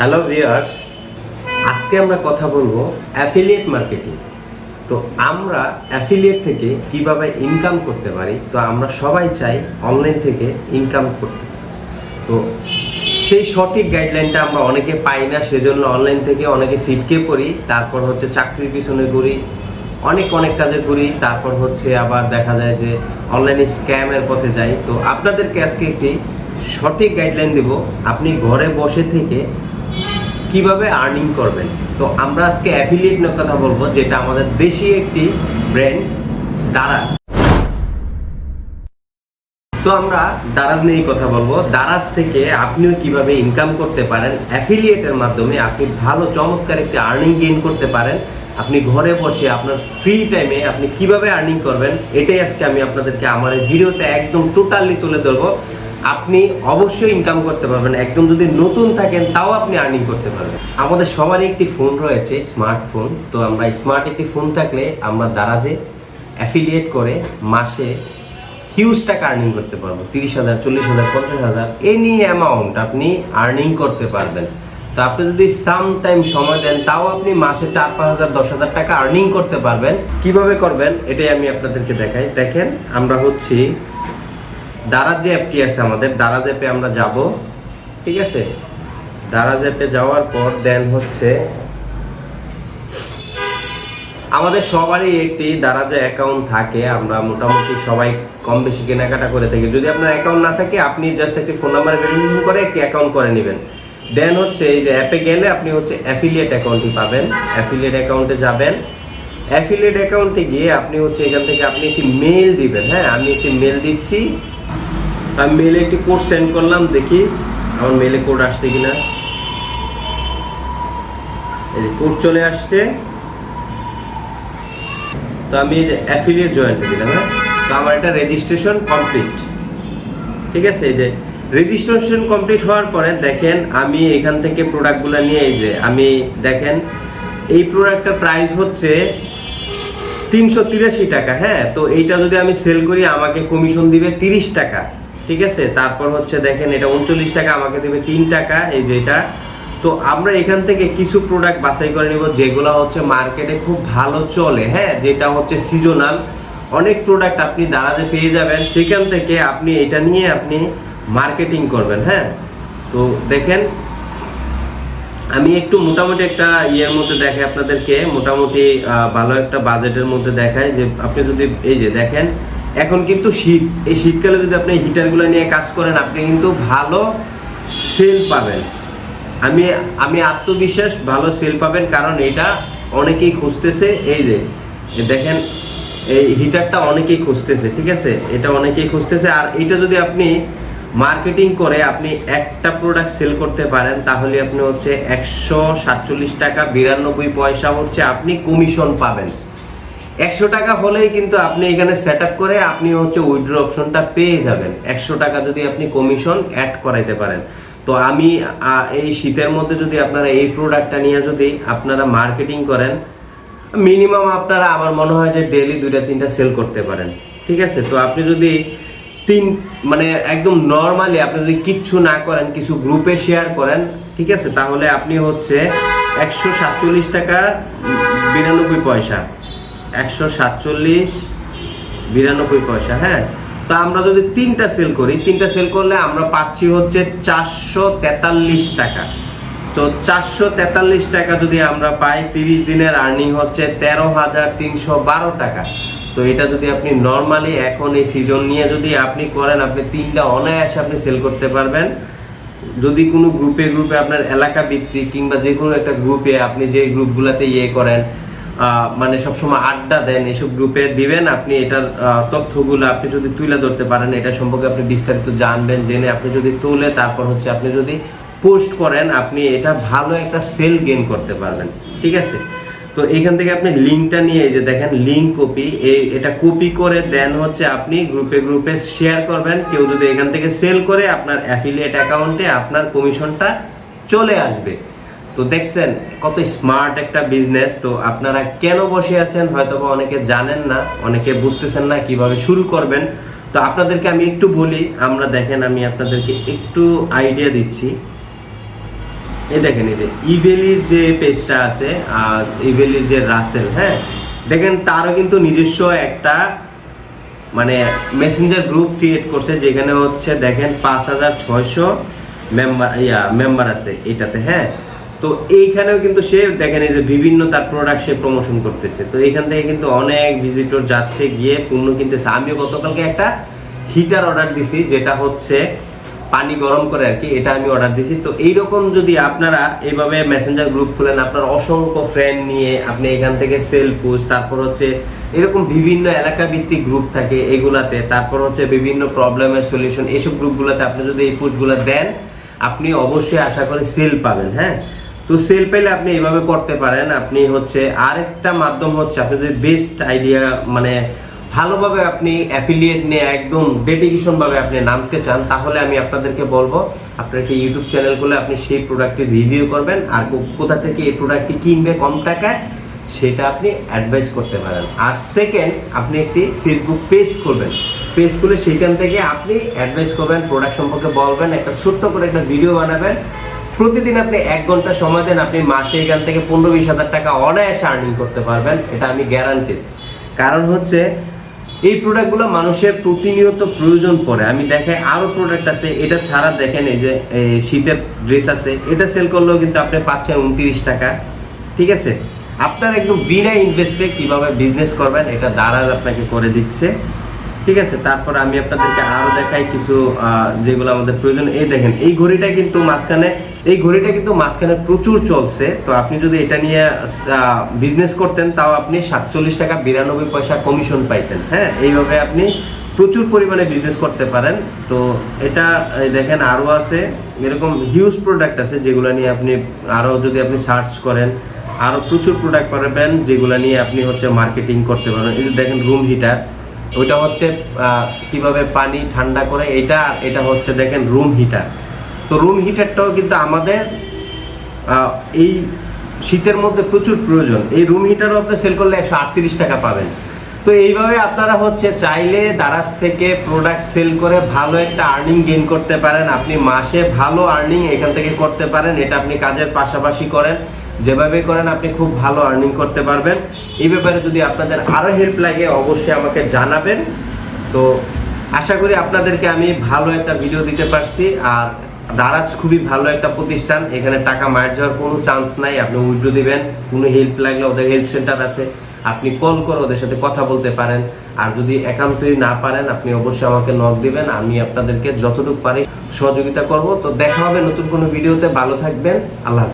Hello viewers আজকে আমরা কথা বলব অ্যাফিলিয়েট মার্কেটিং তো আমরা অ্যাফিলিয়েট থেকে কীভাবে ইনকাম করতে পারি? তো আমরা সবাই চাই অনলাইন থেকে ইনকাম করতে। তো সেই সঠিক গাইডলাইনটা আমরা অনেকে পাই না, সেজন্য অনলাইন থেকে অনেকে সিটকে পড়ি তারপর হচ্ছে চাকরির পিছনে ঘুরি, অনেক অনেক কাজে ঘুরি, তারপর হচ্ছে আবার দেখা যায় যে অনলাইনে স্ক্যামের পথে যাই। তো আপনাদেরকে আজকে একটি সঠিক গাইডলাইন দেব। আপনি ঘরে বসে থেকে কীভাবে আর্নিং করবেন? তো আমরা আজকে অ্যাফিলিয়েট নিয়ে কথা বলব, যেটা আমাদের দেশি একটি ব্র্যান্ড দারাস তো আমরা দারাজ নিয়েই কথা বলব। দারাজ থেকে আপনিও কীভাবে ইনকাম করতে পারেন অ্যাফিলিয়েটের মাধ্যমে আপনি ভালো, চমৎকার একটি আর্নিং গেইন করতে পারেন। আপনি ঘরে বসে আপনার ফ্রি টাইমে আপনি কীভাবে আর্নিং করবেন, এটাই আজকে আমি আপনাদেরকে আমার ভিডিওতে একদম টোটালি তুলে ধরবো। আপনি অবশ্যই ইনকাম করতে পারবেন। একদম যদি নতুন থাকেন, তাও আপনি আর্নিং করতে পারবেন। আমাদের সবারই একটি ফোন রয়েছে স্মার্টফোন তো আমরা স্মার্ট একটি ফোন থাকলে আমরা দারাজে অ্যাফিলিয়েট করে মাসে হিউজ টাকা আর্নিং করতে পারব। তিরিশ হাজার, চল্লিশ হাজার, পঞ্চাশ হাজার এনি অ্যামাউন্ট আপনি আর্নিং করতে পারবেন। তো আপনি যদি সাম টাইম সময় দেন, তাও আপনি মাসে চার, পাঁচ হাজার, দশ হাজার টাকা আর্নিং করতে পারবেন। কীভাবে করবেন? এটাই আমি আপনাদেরকে দেখাই। দেখেন, আমরা হচ্ছি দারাজ যে অ্যাপটি আছে আমাদের, দারাজ অ্যাপে আমরা যাব, ঠিক আছে? দারাজ অ্যাপে যাওয়ার পর দেন হচ্ছে, আমাদের সবারই একটি দারাজে অ্যাকাউন্ট থাকে, আমরা মোটামুটি সবাই কম বেশি কেনাকাটা করে থাকি। যদি আপনার অ্যাকাউন্ট না থাকে, আপনি জাস্ট একটি ফোন নাম্বার ভেরিফিকেশন করে একটি অ্যাকাউন্ট করে নেবেন। দেন হচ্ছে এই যে অ্যাপে গেলে আপনি হচ্ছে অ্যাফিলিয়েট অ্যাকাউন্টটি পাবেন। অ্যাফিলিয়েট অ্যাকাউন্টে যাবেন। অ্যাফিলিয়েট অ্যাকাউন্টে গিয়ে আপনি হচ্ছে এখান থেকে আপনি একটি মেল দিবেন হ্যাঁ? আমি একটি মেল দিচ্ছি। আমি মেলে একটি কোড সেন্ড করলাম, দেখি আমার মেলে কোড আসছে কিনা। এই যে কোড চলে আসছে। তো আমি অ্যাফিলিয়েট জয়েন্ট দিলাম হ্যাঁ? তো আমার এটা রেজিস্ট্রেশন কমপ্লিট ঠিক আছে? যে রেজিস্ট্রেশন কমপ্লিট হওয়ার পরে দেখেন, আমি এখান থেকে প্রোডাক্টগুলো নিয়ে এই যে আমি দেখেন, এই প্রোডাক্টটার প্রাইস হচ্ছে তিনশো তিরাশি টাকা হ্যাঁ? তো এইটা যদি আমি সেল করি, আমাকে কমিশন দিবে তিরিশ টাকা। ঠিক আছে? তারপর হচ্ছে দেখেন, এটা উনচল্লিশ টাকা, আমাকে দেবে তিন টাকা, এই যে এটা। তো আমরা এখান থেকে কিছু প্রোডাক্ট বাছাই করে নিব, যেগুলো হচ্ছে মার্কেটে খুব ভালো চলে হ্যাঁ? যেটা হচ্ছে সিজনাল অনেক প্রোডাক্ট আপনি দাঁড়াতে পেয়ে যাবেন, সেখান থেকে আপনি এটা নিয়ে আপনি মার্কেটিং করবেন হ্যাঁ? তো দেখেন, আমি একটু মোটামুটি একটা ইয়ের মধ্যে দেখাই আপনাদেরকে, মোটামুটি ভালো একটা বাজেটের মধ্যে দেখাই, যে আপনি যদি, এই যে দেখেন এখন কিন্তু শীত, এই শীতকালে যদি আপনি হিটারগুলো নিয়ে কাজ করেন, আপনি কিন্তু ভালো সেল পাবেন। আমি আমি আত্মবিশ্বাস, ভালো সেল পাবেন, কারণ এটা অনেকেই খুঁজতেছে। এই যে দেখেন, এই হিটারটা অনেকেই খুঁজতেছে, ঠিক আছে? এটা অনেকেই খুঁজতেছে। আর এটা যদি আপনি মার্কেটিং করে আপনি একটা প্রোডাক্ট সেল করতে পারেন, তাহলে আপনি হচ্ছে একশো সাতচল্লিশ টাকা বিরানব্বই পয়সা হচ্ছে আপনি কমিশন পাবেন। একশো টাকা হলেই কিন্তু আপনি এখানে সেট করে আপনি হচ্ছে উইড্রো অপশনটা পেয়ে যাবেন। একশো টাকা যদি আপনি কমিশন অ্যাড করাইতে পারেন। তো আমি এই শীতের মধ্যে যদি আপনারা এই প্রোডাক্টটা নিয়ে যদি আপনারা মার্কেটিং করেন মিনিমাম আপনারা আমার মনে হয় যে ডেলি দুইটা, তিনটা সেল করতে পারেন। ঠিক আছে? তো আপনি যদি তিন মানে একদম নর্মালি আপনি যদি কিচ্ছু না করেন, কিছু গ্রুপে শেয়ার করেন, ঠিক আছে? তাহলে আপনি হচ্ছে একশো সাতচল্লিশ টাকা বিরানব্বই পয়সা। একশো সাতচল্লিশ, বিরানব্বই পয়সা হ্যাঁ? তা আমরা যদি তিনটা সেল করি, তিনটা সেল করলে আমরা পাচ্ছি হচ্ছে চারশো তেতাল্লিশ টাকা। তো চারশো তেতাল্লিশ টাকা যদি আমরা পাই, তিরিশ দিনের আর্নিং হচ্ছে তেরো হাজার তিনশো বারো টাকা। তো এটা যদি আপনি নর্মালি এখন এই সিজন নিয়ে যদি আপনি করেন, আপনি তিনটা অনায়াসে আপনি সেল করতে পারবেন। যদি কোনো গ্রুপে গ্রুপে আপনার এলাকা ভিত্তিক কিংবা যে কোনো একটা গ্রুপে আপনি যে গ্রুপগুলোতে ইয়ে করেন মানে সবসময় আড্ডা দেন এসব গ্রুপে দিবেন আপনি এটার তথ্যগুলো আপনি যদি তুলে ধরতে পারেন, এটা সম্পর্কে আপনি বিস্তারিত জানবেন, জেনে আপনি যদি তুলে, তারপর হচ্ছে আপনি যদি পোস্ট করেন, আপনি এটা ভালো একটা সেল গেইন করতে পারবেন। ঠিক আছে? তো এইখান থেকে আপনি লিঙ্কটা নিয়ে যে দেখেন লিঙ্ক কপি এই এটা কপি করে দেন হচ্ছে আপনি গ্রুপে গ্রুপে শেয়ার করবেন। কেউ যদি এখান থেকে সেল করে, আপনার অ্যাফিলিয়েট অ্যাকাউন্টে আপনার কমিশনটা চলে আসবে। তো দেখছেন, কত স্মার্ট একটা বিজনেস তো আপনারা কেন বসে আছেন হয়তো অনেকে জানেন না, অনেকে বুঝতেছেন না কীভাবে শুরু করবেন। তো আপনাদেরকে আমি একটু বলি, আমরা দেখেন, আমি আপনাদেরকে একটু আইডিয়া দিচ্ছি। এই দেখেন, এই যে ইভেলির যে পেজটা আছে, আর ইভেলির যে রাসেল হ্যাঁ? দেখেন, তারও কিন্তু নিজস্ব একটা মানে মেসেঞ্জার গ্রুপ ক্রিয়েট করছে, যেখানে হচ্ছে, দেখেন, পাঁচ হাজার ছয়শো মেম্বার ইয়া মেম্বার আছে এটাতে হ্যাঁ? তো এইখানেও কিন্তু সে দেখেন এই যে বিভিন্ন তার প্রোডাক্ট সে প্রমোশন করতেছে। তো এইখান থেকে কিন্তু অনেক ভিজিটর যাচ্ছে গিয়ে পণ্য কিনতেছে। আমিও গতকালকে একটা হিটার অর্ডার দিছি, যেটা হচ্ছে পানি গরম করে আর কি, এটা আমি অর্ডার দিছি। তো এইরকম যদি আপনারা এইভাবে মেসেঞ্জার গ্রুপ খুলেন, আপনার অসংখ্য ফ্রেন্ড নিয়ে আপনি এখান থেকে সেল পুশ তারপর হচ্ছে এরকম বিভিন্ন এলাকা ভিত্তিক গ্রুপ থাকে এগুলাতে, তারপর হচ্ছে বিভিন্ন প্রবলেমের সলিউশন এইসব গ্রুপগুলোতে আপনি যদি এই পুটগুলো দেন, আপনি অবশ্যই আশা করি সেল পাবেন হ্যাঁ? তো সেল পেলে আপনি এইভাবে করতে পারেন। আপনি হচ্ছে আরেকটা মাধ্যম হচ্ছে আপনি যদি বেস্ট আইডিয়া মানে ভালোভাবে আপনি অ্যাফিলিয়েট নিয়ে একদম ডেডিকেশন ভাবে আপনি নামতে চান, তাহলে আমি আপনাদেরকে বলব আপনার একটা ইউটিউব চ্যানেল খুলে আপনি সেই প্রোডাক্টটি রিভিউ করবেন, আর কোথা থেকে এই প্রোডাক্টটি কিনবে, কম টাকায়, সেটা আপনি অ্যাডভাইস করতে পারেন। আর সেকেন্ড আপনি একটি ফেসবুক পেজ করবেন পেজ খুলে সেখান থেকে আপনি অ্যাডভাইস করবেন প্রোডাক্ট সম্পর্কে বলবেন, একটা ছোট্ট করে একটা ভিডিও বানাবেন প্রতিদিন আপনি এক ঘণ্টা সময় দেন, আপনি মাসে এখান থেকে পনেরো বিশ হাজার টাকা অনায়াসে আর্নিং করতে পারবেন, এটা আমি গ্যারান্টেড কারণ হচ্ছে, এই প্রোডাক্টগুলো মানুষের প্রতিনিয়ত প্রয়োজন পড়ে। আমি দেখাই আরও প্রোডাক্ট আছে, এটা ছাড়া দেখেন এই যে শীতের ড্রেস আছে, এটা সেল করলেও কিন্তু আপনি পাচ্ছেন উনত্রিশ টাকা, ঠিক আছে? আপনার একদম বিনা ইনভেস্টে কীভাবে বিজনেস করবেন, এটা দারাজ আপনাকে করে দিচ্ছে। ঠিক আছে, তারপর আমি আপনাদেরকে আরও দেখাই কিছু যেগুলো আমাদের প্রয়োজন। এই দেখেন, এই ঘড়িটা কিন্তু মাঝখানে, এই ঘড়িটা কিন্তু মাঝখানে প্রচুর চলছে। তো আপনি যদি এটা নিয়ে বিজনেস করতেন, তাও আপনি সাতচল্লিশ টাকা বিরানব্বই পয়সা কমিশন পাইতেন হ্যাঁ? এইভাবে আপনি প্রচুর পরিমাণে বিজনেস করতে পারেন। তো এটা দেখেন, আরও আছে। এরকম হিউজ প্রোডাক্ট আছে, যেগুলো নিয়ে আপনি আরও যদি আপনি সার্চ করেন, আরও প্রচুর প্রোডাক্ট পাবেন, যেগুলো নিয়ে আপনি হচ্ছে মার্কেটিং করতে পারেন এই দেখেন রুম হিটার ওইটা হচ্ছে কীভাবে পানি ঠান্ডা করে, এটা এটা হচ্ছে দেখেন রুম হিটার তো রুম হিটারটাও কিন্তু আমাদের এই শীতের মধ্যে প্রচুর প্রয়োজন। এই রুম হিটারও আপনি সেল করলে একশো আটত্রিশ টাকা পাবেন। তো এইভাবে আপনারা হচ্ছে চাইলে দারাজ থেকে প্রোডাক্ট সেল করে ভালো একটা আর্নিং গেইন করতে পারেন। আপনি মাসে ভালো আর্নিং এখান থেকে করতে পারেন। এটা আপনি কাজের পাশাপাশি করেন। যেভাবে করেন, আপনি খুব ভালো আর্নিং করতে পারবেন। এই ব্যাপারে যদি আপনাদের আরও হেল্প লাগে, অবশ্যই আমাকে জানাবেন। তো আশা করি আপনাদেরকে আমি ভালো একটা ভিডিও দিতে পারছি। আর দারাজ খুবই ভালো একটা প্রতিষ্ঠান। এখানে টাকা মার যাওয়ার কোনো চান্স নাই। আপনি উইড্রো দিবেন। কোনো হেল্প লাগলে ওদের হেল্প সেন্টার আছে। আপনি কল করে ওদের সাথে কথা বলতে পারেন। আর যদি একান্তই না পারেন, আপনি অবশ্যই আমাকে নক দিবেন। আমি আপনাদেরকে যতটুকু পারি সহযোগিতা করব। তো দেখা হবে নতুন কোনো ভিডিওতে ভালো থাকবেন। আল্লাহ।